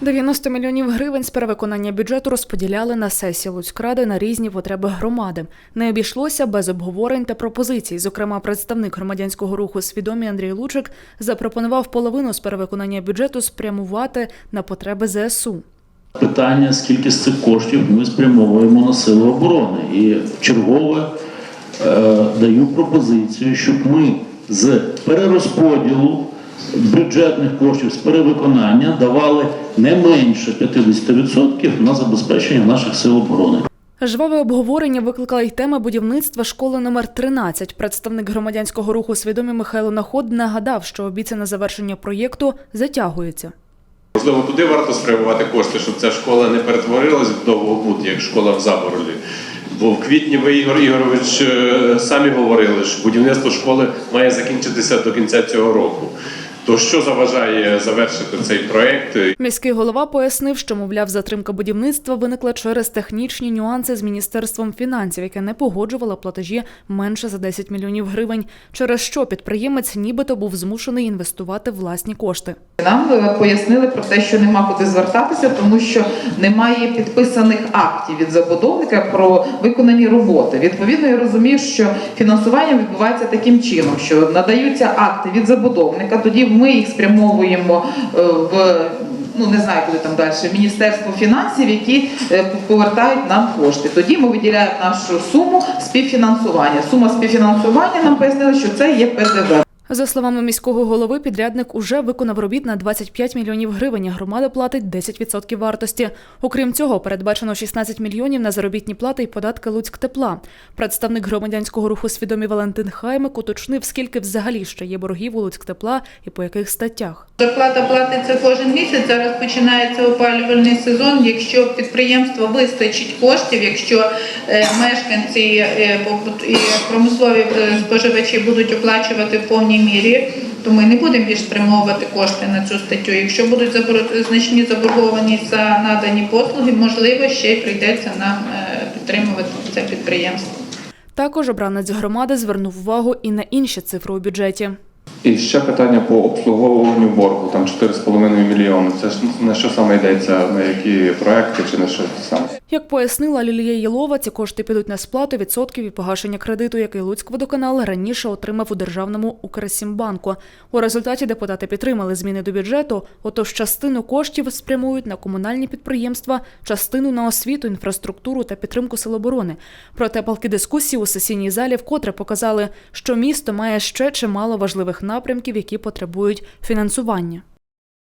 90 мільйонів гривень з перевиконання бюджету розподіляли на сесії Луцькради на різні потреби громади. Не обійшлося без обговорень та пропозицій. Зокрема, представник громадянського руху свідомі Андрій Лучик запропонував половину з перевиконання бюджету спрямувати на потреби ЗСУ. Питання, скільки з цих коштів ми спрямовуємо на сили оборони. І вчергове е, даю пропозицію, щоб ми з перерозподілу бюджетних коштів з перевиконання давали не менше 50% на забезпечення наших сил оборони. Жваве обговорення викликала й тема будівництва школи номер 13. Представник громадянського руху свідомі Михайло Наход нагадав, що обіцяне завершення проєкту затягується. Можливо, туди варто спрямувати кошти, щоб ця школа не перетворилась в довгобуд, як школа в Заборлі. Бо в квітні ви, Ігор Ігорович, е, самі говорили, що будівництво школи має закінчитися до кінця цього року. То що заважає завершити цей проект? Міський голова пояснив, що, мовляв, затримка будівництва виникла через технічні нюанси з міністерством фінансів, яке не погоджувало платежі менше за 10 мільйонів гривень, через що підприємець нібито був змушений інвестувати власні кошти. Нам пояснили про те, що нема куди звертатися, тому що немає підписаних актів від забудовника про виконані роботи. Відповідно, я розумію, що фінансування відбувається таким чином, що надаються акти від забудовника, тоді ми їх спрямовуємо е, в. Ну не знаю, куди там далі Міністерство фінансів, які е, повертають нам кошти. Тоді ми виділяємо нашу суму співфінансування. Сума співфінансування нам пояснили, що це є ПДВ. За словами міського голови, підрядник уже виконав робіт на 25 мільйонів гривень. Громада платить 10% вартості. Окрім цього, передбачено 16 мільйонів на заробітні плати і податки Луцьк тепла. Представник громадянського руху свідомі Валентин Хаймик уточнив, скільки взагалі ще є боргів у Луцьк тепла і по яких статтях. Зарплата платиться кожен місяць. Зараз починається опалювальний сезон. Якщо в підприємства вистачить коштів, якщо е, мешканці е, і промислові е, споживачі будуть оплачувати в повній мірі, то ми не будемо більш спрямовувати кошти на цю статтю. Якщо будуть значні заборгованість за надані послуги, можливо, ще й прийдеться нам е, підтримувати це підприємство. Також обранець громади звернув увагу і на інші цифри у бюджеті. І ще питання по обслуговуванню боргу, там 4,5 мільйони. Це ж на що саме йдеться, на які проекти чи на що саме? Як пояснила Лілія Єлова, ці кошти підуть на сплату відсотків і погашення кредиту, який Луцькводоканал раніше отримав у державному Укрсімбанку. У результаті депутати підтримали зміни до бюджету, отож частину коштів спрямують на комунальні підприємства, частину на освіту, інфраструктуру та підтримку сил оборони. Проте палки дискусії у сесійній залі вкотре показали, що місто має ще чимало важливих напрямків, які потребують фінансування.